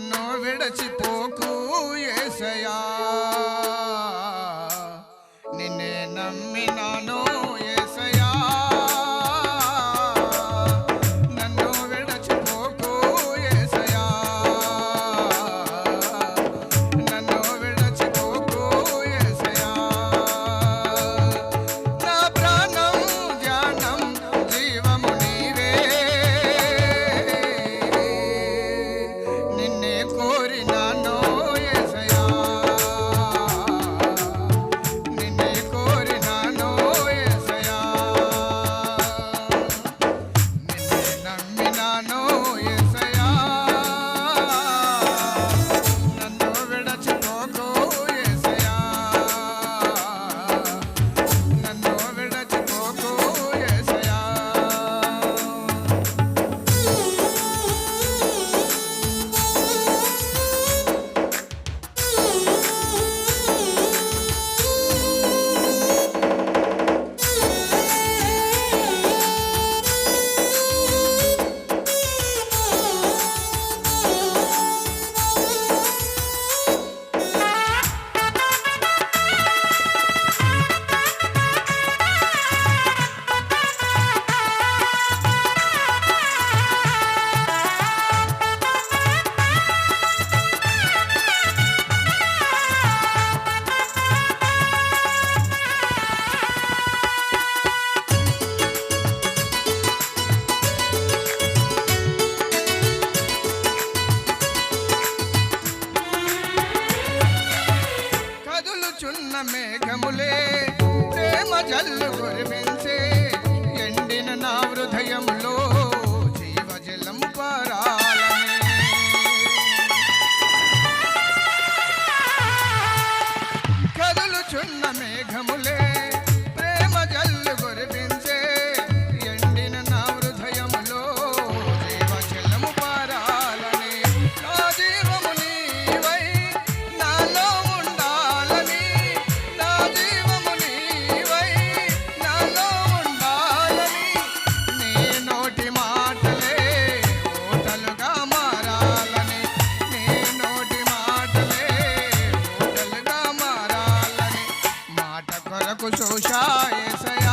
నన్ను విడచిపోకు ఏసయా నిన్నే నమ్మినాను కురుచున్న మేఘములే ప్రేమ జల్లు కురిపించే ఎండిన నా హృదయంలో खुश होशा ऐसा